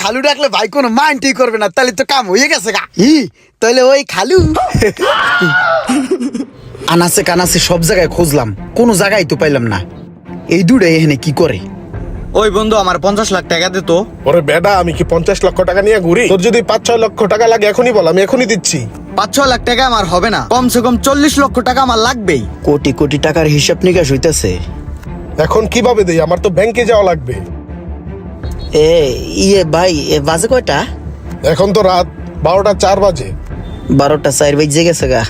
খালু ডাকলে ভাই কোনো মাইন্ডই করবে না তাহলে তো কাম হয়ে গেছে গা। ই? তাহলে ওই খালু। আনাসে কানাসে সব জায়গায় খুঁজলাম কোনো জায়গায় তো পাইলাম না। এই দুটো এখানে কি করে? ওই বন্ধু আমার পঞ্চাশ লাখ টাকা দে তো। ওরে বেডা আমি কি পঞ্চাশ লক্ষ টাকা নিয়ে ঘুরি? তোর যদি পাঁচ ছয় লক্ষ টাকা লাগে এখনই বল আমি এখনই দিচ্ছি। পাঁচ ছ লাখ টাকা আমার হবে না কমসে কম চল্লিশ লক্ষ টাকা আমার লাগবেই। কোটি কোটি টাকার হিসাব নিকাশ হইতেছে। এখন কীভাবে দেই? আমার তো ব্যাংকে যাওয়া লাগবে। এ ইয়ে ভাই এ বাজে কয়টা? এখন তো রাত বারোটা চার বাজে। বারোটা চার বেজে গেছে গা।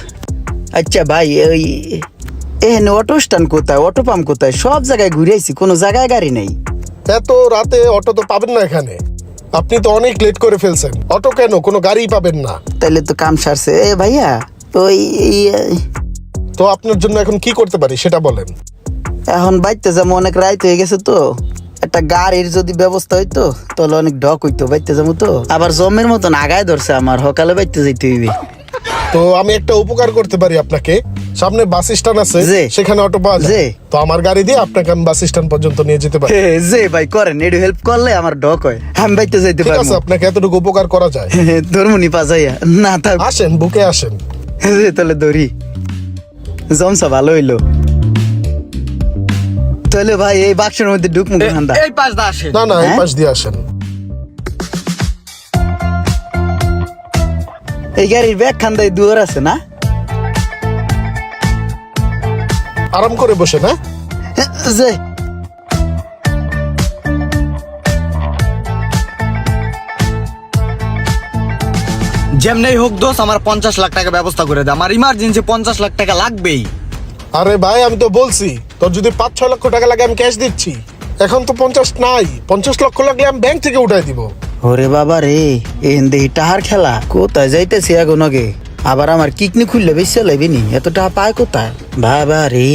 আচ্ছা ভাই ওই এখানে অটো স্ট্যান্ড কোথায় অটো পাম্প কোথায়? সব জায়গায় ঘুরে আইছি কোনো জায়গায় গাড়ি নেই। এত রাতে অটো তো পাবেন না এখানে। আপনি তো অনেক লেট করে ফেলছেন। অটো কেন? কোনো গাড়ি পাবেন না। তাহলে তো কাম সারছে। এ ভাইয়া ওই ইয়ে, তো আপনার জন্য এখন কি করতে পারি সেটা বলেন। এখন বাইতে যেমন অনেক রাইত হয়ে গেছে তো। একটা গাড়ির যদি ব্যবস্থা হইতো তাহলে অনেক ডক হইতো বাইতে যাব তো। আবার জমের মতন আগায় ধরছে আমার সকালে বাইতে যাইতে হইবে। তো আমি একটা উপকার করতে পারি আপনাকে। সামনে বাস স্ট্যান্ড আছে। সেখানে অটো পাওয়া যায়। তো আমার গাড়ি দিয়ে আপনাকে আমি বাস স্ট্যান্ড পর্যন্ত নিয়ে যেতে পারি। যে ভাই করেন একটু হেল্প করলে আমার ডক হয়। আমি বাইতে যাইতে ঠিক আছে আপনাকে এতটুকু উপকার করা যায়। ধর্মনি পাজাইয়া। না থাক। আসেন বুকে আসেন। তাহলে ধরি। জমসা ভালো হইল। তাহলে ভাই এই বাক্সের মধ্যে ঢুক মুখ ঠান্ডা। এই পাঁচ দা আসে না না এই হ্যাঁ? পাশ দিয়ে আসেন। এই গাড়ির ব্যাগ খান্দায় দুয়ার আছে না? আরাম করে বসে না যে। যেমনি হোক দোষ আমার পঞ্চাশ লাখ টাকা ব্যবস্থা করে দে। আমার ইমার্জেন্সি পঞ্চাশ লাখ টাকা লাগবেই। আরে ভাই আমি তো বলছি তোর যদি পাঁচ ছয় লক্ষ টাকা লাগে আমি ক্যাশ দিচ্ছি। এখন তো পঞ্চাশ নাই পঞ্চাশ লক্ষ লাগলে আমি ব্যাংক থেকে উঠাই দিব। ওরে বাবা রে এন দেহি টাহার খেলা। কোথায় যাইতেছি এখন আগে? আবার আমার কিকনি খুললে বেশি লাইবি নি এত টাকা পায় কোথায়? বাবা রে।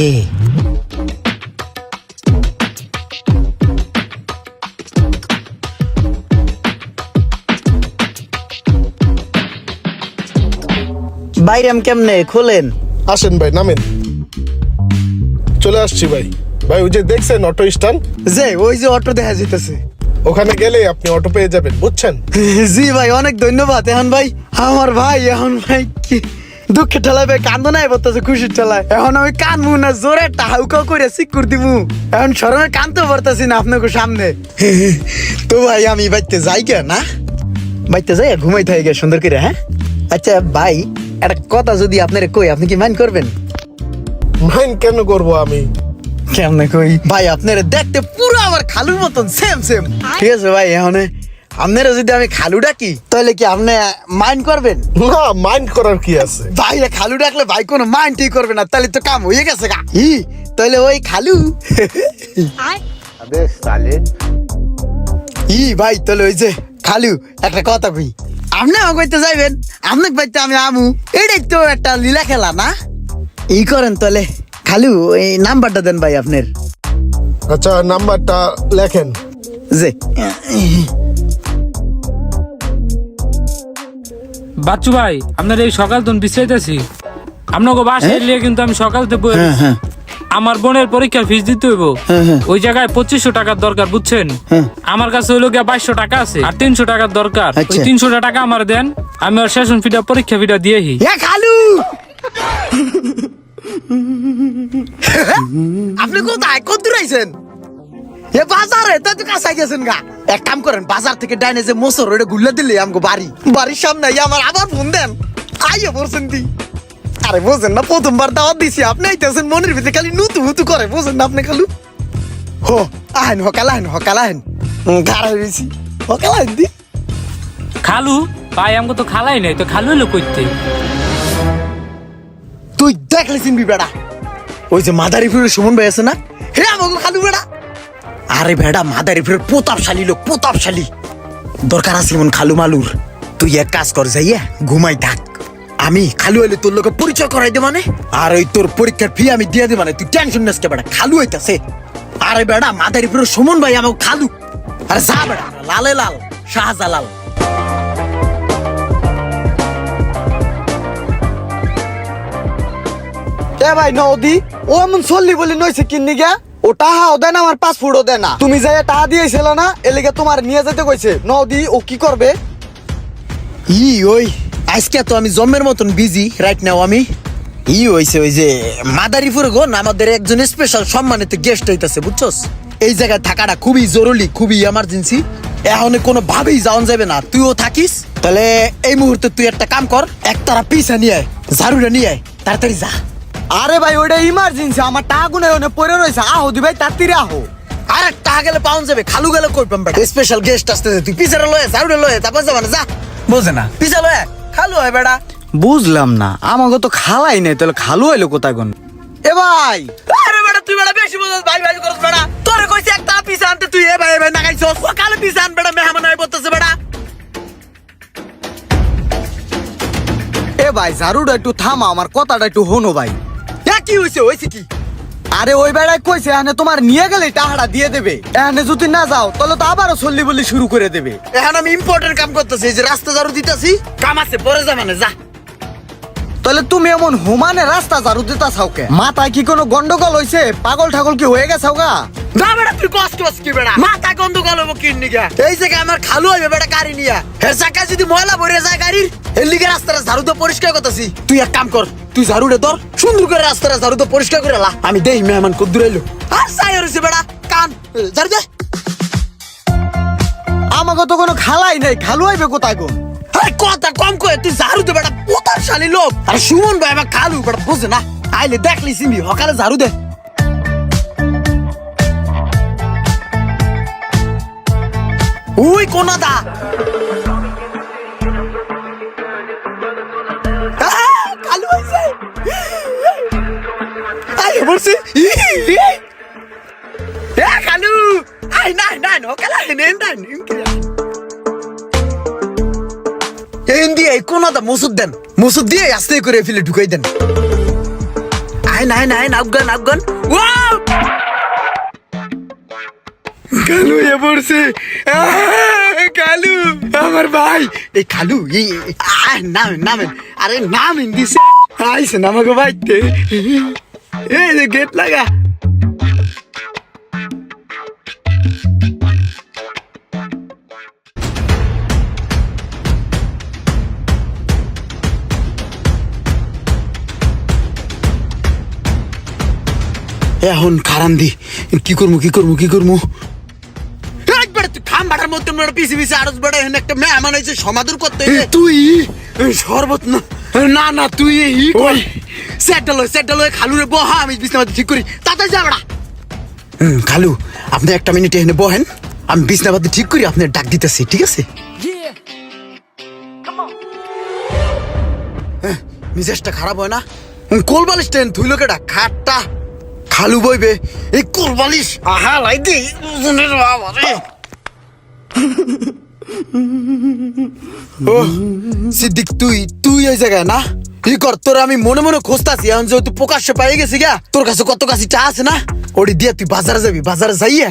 বাইরাম কেমনে খোলেন? আসেন ভাই নামেন। চলে আসছি ভাই। ভাই ওই যে দেখছেন অটো স্ট্যান্ড? যে ওই যে অটো দেখা যাইতেছে। ওখানে গেলে আপনি অটো পেয়ে যাবেন বুঝছেন? জি ভাই অনেক ধন্যবাদ। এখন ভাই আমার ভাই এখন ভাই কি দুঃখে ঠেলায় ভাই কান্দো নাই বলতেছে খুশির ঠেলায়। এখন আমি কানবো না জোরে একটা হাউকা করে সিকুর দিমু। এখন সরমে কানতে পারতাছি না আপনাকে সামনে। তো ভাই আমি বাইতে যাই কে না? বাইতে যাই ঘুমাই থাকি সুন্দর করে হ্যাঁ? আচ্ছা ভাই একটা কথা যদি আপনার কই আপনি কি মাইন্ড করবেন? মাইন্ড কেন করব আমি? কেমনে কই? ভাই আপনারা দেখতে পুরো আমার খালুর মতন সেম সেম ঠিক আছে ভাই এখন আপনারা যদি আমি খালু ডাকি তাহলে কি আপনি মাইন্ড করবেন? না মাইন্ড করার কি আছে? ভাই খালু ডাকলে ভাই কোনো মাইন্ডই করবে না তাহলে তো কাম হয়ে গেছে গা। ই তাহলে ওই খালু। ই ভাই তাহলে ওই যে খালু একটা কথা কই। আপনি আমাকে কইতে যাইবেন আপনাকে বাইতে আমি আমু। এটাই তো একটা লীলা খেলা না? ই করেন তাহলে। খালু এই নাম্বারটা দেন ভাই আপনার। আচ্ছা নাম্বারটা লেখেন। যে বাচ্চু ভাই আপনার এই সকাল তো বিশ্রাইতেছি আপনাকে বাসায় এলে কিন্তু আমি সকাল থেকে হ্যাঁ হ্যাঁ। আমার বোনের পরীক্ষার ফিস দিতে হইব। হ্যাঁ, হ্যাঁ। ওই জায়গায় পঁচিশশো টাকার দরকার বুঝছেন? হ্যাঁ। আমার কাছে হইল গিয়া বাইশশো টাকা আছে আর তিনশো টাকার দরকার। ওই আচ্ছা। তিনশো টাকা আমার দেন আমি ওর সেশন ফিটা পরীক্ষা ফিটা দিয়েহি। এ খালু! আপনি কোথায়? কত দূর আইছেন? এ বাজারে, তা তো কাছাই গেছেন গা। এক কাম করেন, বাজার থেকে ডাইনে যে মোসর ওটা গুল্লা দিলে আমাকে বাড়ি। বাড়ির সামনে আমার আবার ফোন দেন। আইয়া পড়ছেন দি। আরে বোঝেন না, প্রথমবার দাওয়াত দিছি, আপনি আইতেছেন মনের ভিতরে খালি নুতু হুতু করে, বোঝেন না আপনি খালু? হো, আহেন হকাল আহেন হকাল আহেন গাড়া হয়েছি হকাল আহেন দি। খালু, ভাই আমাকে তো খালাই নাই, তো খালু হইল কইতে? তুই দেখলে চিনবি বেড়া। ওই যে মাদারিপুরের সুমন ভাই আছে না? হে আমাকে খালু বেড়া। আরে বেড়া, মাদারিপুরের প্রতাপশালী লোক, প্রতাপশালী। দরকার আছে এমন খালু মালুর। তুই এক কাজ কর, যাইয়া ঘুমাই থাক। আমি খালু হইলে তোর লোকে পরিচয় করাই দে মানে। আর ওই তোর পরীক্ষার ফি আমি দিয়ে দে মানে। তুই টেনশন নিস কে বেড়া, খালু হইতাছে। আরে বেড়া, মাদারিপুরের সুমন ভাই আমাকে খালু। আরে যা বেড়া, লালে লাল, শাহজালাল। এ ভাই নদী, ও এমন চললি বলি নইছে কিন্নি গা ও টাহাও দেয় না, আমার পাসপোর্টও দেয় না। তুমি যাই টাহা দিয়েছিল না এলিগে তোমার নিয়ে যেতে কইছে। নদি, ও কি করবে? ই ওই, আজকে তো আমি জম্মের মতন বিজি রাইট নাও আমি। ই হইছে ওই যে মাদারিপুর গো, না আমাদের একজন স্পেশাল সম্মানিত গেস্ট হইতাছে, বুঝছস? এই জায়গায় থাকাটা খুবই জরুরি, খুবই এমার্জেন্সি এখন কোনো ভাবেই যাওয়া যাবে না। তুইও থাকিস, তাহলে এই মুহূর্তে তুই একটা কাম কর, একতারা পিসা নিয়ে আয়, ঝাড়ুটা নিয়ে আয়, তাড়াতাড়ি যা। আরে ভাই ওইটা ইমার্জেন্সি আমার টাকা গুনে ওনে পড়ে রয়েছে। আহো দি ভাই তাড়াতাড়ি আহো। আরে টাকা গেলে পাউন যাবে খালু গেলে কই পাম বেটা? স্পেশাল গেস্ট আসতেছে তুই পিসারে লয়ে ঝাড়ুটা লয়ে তারপর যাবা না যা। বোঝে না। পিসা লয়ে খালু হয় বেটা। বুঝলাম না আমাকে তো খালাই নাই তাহলে খালু হইল কোথায় কোন? এ ভাই আরে বেটা তুই বেটা বেশি বুঝছ ভাই ভাই করছ বেটা। তোরে কইছে একটা পিসা আনতে তুই এ ভাই এ ভাই নাগাইছস ও কালে পিসা আন বেটা মেহমান আই বলতেছে বেটা। এ ভাই ঝাড়ুটা একটু থামা আমার কথাটা একটু হনো ভাই। কি হইছে হইছে কি আরে ওই বেড়ায় কইছে এখানে তোমার নিয়ে গেলে টাকাটা দিয়ে দেবে। এখানে যদি না যাও তাহলে তো আবারও চল্লি বলি শুরু করে দেবে। এখন আমি ইম্পর্টেন্ট কাম করতেছি এই যে রাস্তা ঝাড়ু দিতেছি কাম আছে পরে যা মানে যা। তাহলে তুমি এমন হুমানে রাস্তা ঝাড়ু দিতা কে? মাথায় কি কোনো গন্ডগোল হইছে? পাগল ঠাগল কি হয়ে গেছাও গা? না বেটা তুই কষ্ট কষ্ট কি বেটা মাথা গন্ধ গলব কিন্নি গা এই জায়গায় আমার খালু হইবে বেটা গাড়ি নিয়া। হের চাকা যদি ময়লা ভরে যায় গাড়ির এর লিগে রাস্তাটা ঝাড়ু তো পরিষ্কার করতেছি। তুই এক কাম কর। তুই ঝাড়ুটা ধর সুন্দর করে রাস্তাটা ঝাড়ু তো পরিষ্কার করে লা। আমি দেই মেহমান কদ্দুর এলো আর সাই হইছে বেটা কান ঝাড়ু দে। আমাকে তো কোনো খালাই নাই খালু হইবে কোথায় গো? কথা কম কয়ে তুই ঝাড়ু দে বেটা পোতার শালি লোক? আরে সুমন ভাই আমার খালু বেটা বুঝে না। আইলে দেখলি সিমি সকালে ঝাড়ু দে। উই কোনা বলছি? এ কালু! আই নাই নাই নকালা হেনেন নাই এই দিয়ে এই কোনাটা মুসুদ দেন? মুসুদ দিয়ে আস্তে করে ফেলে ঢুকাই দেন। আই নাই নাই আফগান আফগান। ওয়াও! কালু এ পড়ছে কালু আমার ভাই। এই কালু আহ, নামেন নামেন। আরে নামেন দিছে আইসে নামাকে বাইতে। এই যে গেট লাগা এখন খারান দি। কি করব কি করব কি করব একবার তুই খাম বাটার মধ্যে মনে পিসি পিসি আরস বেড়া এখানে একটা মেহমান হয়েছে সমাদর করতে। তুই? শরবত না। না না তুই ই কই সেটল হয়ে সেটল হয়ে খালু রে বহা আমি বিছনা ঠিক করি। তাতে যা খালু আপনি একটা মিনিট এখানে বহেন। আমি ঠিক করি ডাক দিতেছি ঠিক আছে? হ্যাঁ, মিজাজটা খারাপ হয় না? কোল বালিশ টেন ধুইলো কেটা খাটটা। খালু বইবে এই কোল বালিশ আহা লাই দি সিদ্দিক তুই তুই ওই জায়গায় না? ই তোর আমি মনে মনে খুঁজতাছি, এখন যেহেতু প্রকাশ্যে পাই গেছি গা, তোর কাছে কত কাছে চা আছে না? ওটি দিয়ে তুই বাজারে যাবি, বাজারে যাইয়া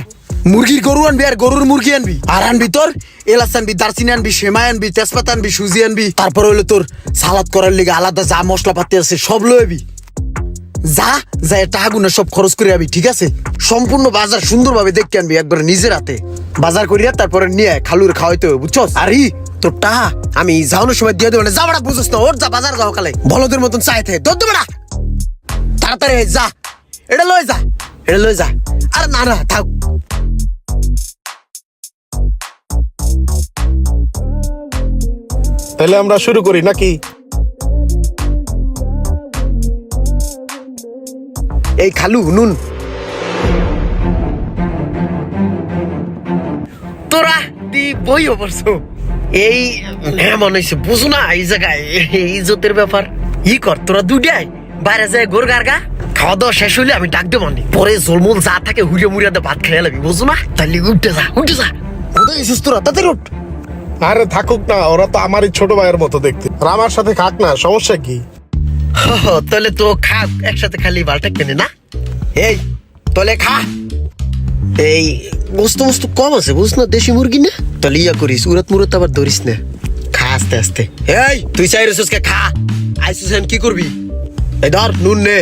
মুরগির গরু আনবি আর গরুর মুরগি আনবি। আর আনবি তোর এলাচ আনবি, দারচিনি আনবি, সেমাই আনবি, তেজপাতা আনবি, সুজি আনবি, তারপর হলো তোর সালাদ করার লিগে আলাদা যা মশলাপাতি আছে সব লইবি। যা যা টাকা গুনা সব খরচ করে আবি, ঠিক আছে? সম্পূর্ণ বাজার সুন্দরভাবে দেখতে আনবি একবার নিজের হাতে। বাজার করিয়া তারপরে নিয়ে খালুর খাওয়াইতে হবে বুঝছস? আরে তোর টাকা আমি যাওয়ানোর সময় দিয়ে দেবো না। যা বেড়া বুঝছ না? ওর যা বাজার যাও কালে, বলদের মতন চাইতে তো বেড়া তাড়াতাড়ি যা। এটা লয়ে যা, এটা লয়ে যা। আরে না না, থাক। তাহলে আমরা শুরু করি নাকি? এই খালু নুন। তোরা দি বই অবশ্য। এই মেহমান হয়েছে বুঝো না এই জায়গায় এই ইজ্জতের ব্যাপার। ই কর তোরা দুইটাই বাইরে যায় গোর গার্গা খাওয়া দাওয়া শেষ হইলে আমি ডাক দেবো। পরে জলমল যা থাকে হুড়িয়ে মুড়িয়াতে ভাত খেয়ে লাবি বুঝো না? তাহলে উঠে যা উঠে যা। কোথায় এসেছিস তোরা? তাদের উঠ। আরে থাকুক না ওরা তো আমারই ছোট ভাইয়ের মতো দেখতে। আর আমার সাথে খাক না সমস্যা কি? তাহলে তো খা একসাথে খালি বালটা কেনে না? এই তাহলে খা। এই বস্তু বস্তু কম আছে বুঝ না? দেশি মুরগি না? তাহলে ইয়া করিস উরাত মুরাত আবার ধরিস না। খা আস্তে আস্তে। এই তুই চাই রেসুসকে খা। আইসুস কি করবি? এই ধর নুন নে।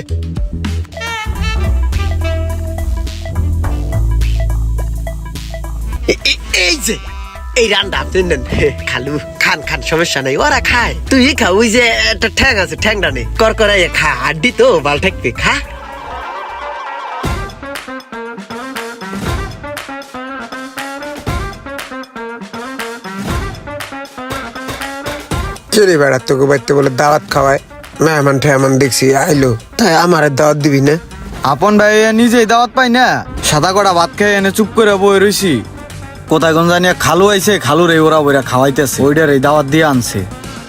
এই যে এই রান্না আপনি নেন। খালু। খান খান সমস্যা নাই ওরা খায়। তুই খা ওই যে একটা ঠ্যাং আছে ঠ্যাংটা নেই কর করাই খা হাড্ডি তো বাল ঠেকবে খা। বেড়া তোকে বাড়িতে বলে দাওয়াত খাওয়ায় মেহমান ঠেহমান দেখছি আইলো। তাই আমার দাওয়াত দিবি না? আপন ভাই নিজেই দাওয়াত পাই না? সাদা কটা ভাত খেয়ে এনে চুপ করে বই রইছি। কোথায় কোন জানিয়া খালু আইছে খালু রে ওরা ওইরা খাওয়াইতেছে। ওইটার এই দাওয়াত দিয়ে আনছে।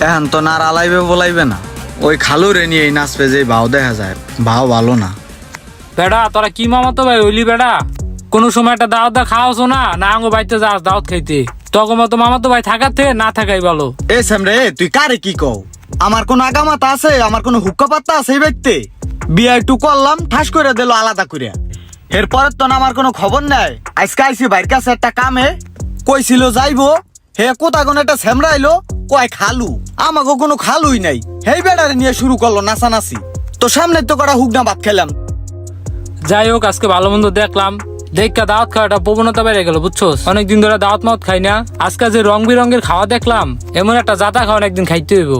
এখন তো না আলাইবে বলাইবে না। ওই খালু রে নিয়ে এই নাচবে যে ভাও দেখা যায়। ভাও ভালো না। বেড়া তোরা কি মামাতো ভাই হইলি বেড়া? কোনো সময় একটা দাওয়াত দা খাওয়াছো না? না আঙ্গো বাড়িতে যাস দাওয়াত খাইতে। তখন মতো মামাতো ভাই থাকার থেকে না থাকাই ভালো। এ স্যামরে তুই কারে কি কও? আমার কোন আগামাতা আছে আমার কোন হুক্কা পাত্তা আছে এই ব্যক্তি বিয়া একটু করলাম ঠাস করে দিল আলাদা করে এরপরের তো না আমার কোনো খবর নাই। আজকে আইসি বাইর কাছে একটা কামে। কইছিল যাইবো, হে কোথা কোন একটা স্যামরাইলো কয় খালু আমাকে কোনো খালুই নাই। হেই বেড়ারে নিয়ে শুরু করল নাচানাচি। তো সামনে তো কটা হুকনা ভাত খেলাম। যাই হোক, আজকে ভালো মন্দ দেখলাম। দেখা দাওয়াত খাওয়াটা প্রবণতা বেড়ে গেল বুঝছ অনেকদিন ধরে দাওয়াত মাওয়াত খাই না। আজকে যে রং বেরঙের খাওয়া দেখলাম, এমন একটা জাতা খাওয়ান একদিন খাইতে হইব।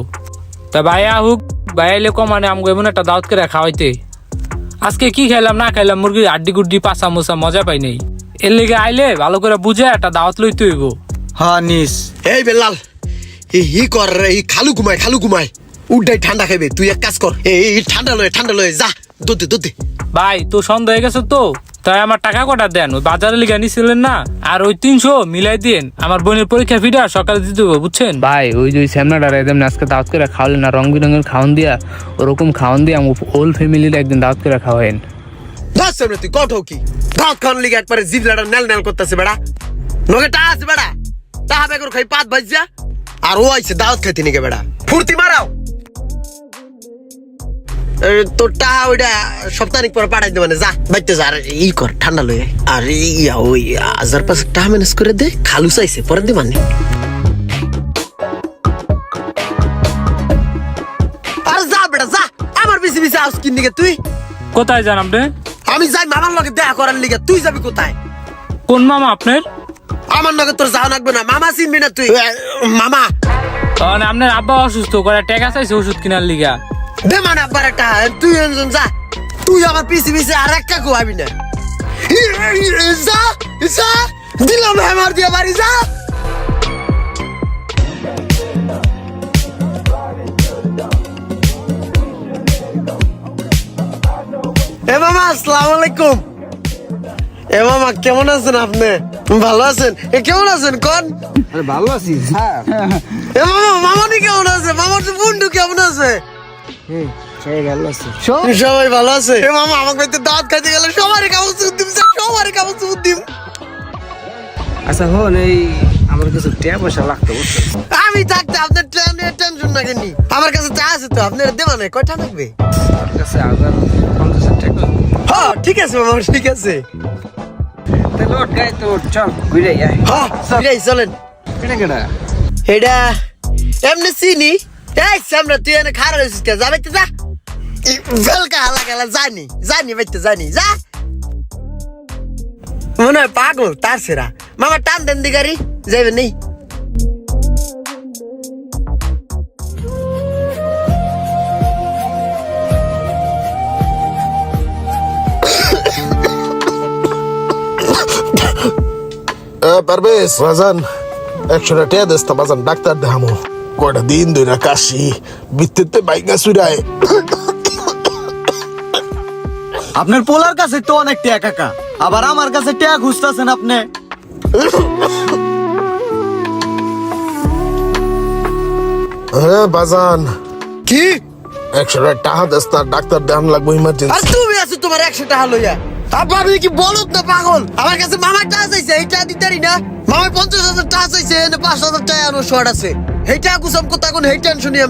তা ভাইয়া হুক ভাইয়া কমানে আমগো এমন একটা দাওয়াত করে খাওয়াইতে। আজকে কি খাইলাম না খাইলাম মুরগির আড্ডি গুড্ডি পাসা মোসা মজা পাই নাই। এর লেগে আইলে ভালো করে বুঝে একটা দাওয়াত লইতে হইব। হ্যাঁ নিস। এই বেলাল হি কর রে খালু ঘুমায় খালু ঘুমায়। উড্ডাই ঠান্ডা খাইবে তুই এক কাজ কর। এই এই ঠান্ডা লয় ঠান্ডা লয় যা দুধে দুধে ভাই তো সন্দেহ হয়ে গেছে তো? তাই আমার টাকা কটা দেন? ওই বাজারে লিগে নিছিলেন না? আর ওই তিনশো মিলাই দিন আমার বোনের পরীক্ষা ফিটা সকালে দিতে হবে বুঝছেন? ভাই ওই যে শ্যামনাটার একদম আজকে দাওয়াত করে খাওয়ালেন না রং বেরঙের খাওয়ান দিয়া ওরকম খাওয়ান দিয়ে আমার হোল ফ্যামিলির একদিন দাওয়াত করে খাওয়াইন দশ সামনে তুই কঠ কি? দাঁত খান লিগে একবারে জিভ লাড়া নেল নেল করতেছে বেড়া। নগে টা আছে বেড়া। তাহা বেগর খাই পাত ভাজিয়া। আর ও আইছে দাওয়াত খাইতে নিকে বেড়া। ফুর্তি মারাও। তোর টাহা ওইটা সপ্তাহিক পর পাঠাই দে মানে যা বাইতে যা আর ই কর ঠান্ডা লয়ে। আর ইয়া ওই হাজার পাঁচ টাকা ম্যানেজ করে দে খালু চাইছে পরে দে মানে আর যা বেটা যা আমার বেশি বেশি আউস কিন দিকে তুই? কোথায় যান আপনি? আমি যাই মামার লগে দেখা করার লিগে তুই যাবি কোথায়? কোন মামা আপনার? আমার লগে তোর যাওয়া লাগবে না মামা চিনবি না তুই। মামা। কারণ আপনার আব্বা অসুস্থ করে টাকা চাইছে ওষুধ কেনার লিগা? দে মানে আব্বার একটা তুই একজন যা। তুই আমার পিছে পিছে আর একটা কোয়াবি না যা যা দিলাম হ্যামার দিয়ে বাড়ি যা। এ মামা আসসালামু আলাইকুম। এ মামা কেমন আছেন আপনি? ভালো আছেন? এ কেমন আছেন কোন? ভালো হ্যাঁ এ মামা মামানি কেমন আছে? মামার তো বন্ধু কেমন আছে? সবাই ভালো আছে। মামা আমাকে দাঁত খাইতে গেলে সবারই কাগজ সুদ দিম সবারই কাগজ সুদ দিম। আচ্ছা হন এই আমার কিছু টাকা পয়সা লাগতো আমি থাকতে আপনার ট্রেনের টেনশন না কেনি আমার কাছে চা আছে তো আপনার দেওয়া নাই কয়টা লাগবে? আমার কাছে হাজার পঞ্চাশ টাকা। হ্যাঁ ঠিক আছে মামা ঠিক আছে। তাহলে ওর গায়ে তো চল ঘুরে আয়। হ্যাঁ চলেন। কেনা কেনা এটা এমনি চিনি এই সামনে তুই এনে খারাপ হয়েছিস কে যাবে যা। ই, ভেলকা হালা গেলা জানি জানি বাইতে জানি যা। মনে হয় পাগল তার সেরা। মামা টান দেন দি গাড়ি যাবে নেই পারবেশ বাজান একশো টাকা দেস তা বাজান ডাক্তার দেখামো। কয়টা দিন ধরে কাশি বৃত্তিতে বাইকা চুরায় আপনার পোলার কাছে তো অনেক টিয়া কাকা। আবার আমার কাছে টিয়া খুঁজতেছেন আপনি। হ্যাঁ বাজান। কি? একশো টাকা দেস তা ডাক্তার দেখান লাগবো আর ইমার্জেন্সি তুমি আছো তোমার একশো টাকা লইয়া। আব্বা আমি কি বলত না পাগল? আমার কাছে মামার টাকা চাইছে এই টাকা দিতারি না। মামার পঞ্চাশ হাজার টাকা চাইছে এনে পাঁচ হাজার টাকা আনো শর্ট আছে। কুসাম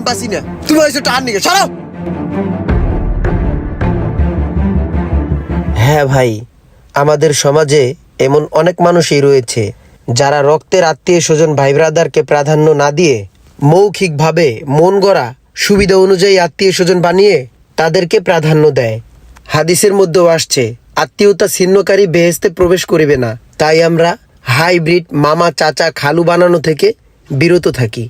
পাচ্ছি না। তুমি হয়েছো টাকা নিয়ে সরাও হ্যাঁ ভাই, আমাদের সমাজে এমন অনেক মানুষই রয়েছে, যারা রক্তের আত্মীয় স্বজন ভাই ব্রাদারকে প্রাধান্য না দিয়ে মৌখিকভাবে মন গড়া, সুবিধা অনুযায়ী আত্মীয় স্বজন বানিয়ে তাদেরকে প্রাধান্য দেয়। হাদিসের মধ্যেও আসছে, আত্মীয়তা ছিন্নকারী বেহেস্তে প্রবেশ করিবে না। তাই আমরা হাইব্রিড মামা, চাচা, খালু বানানো থেকে বিরত থাকি।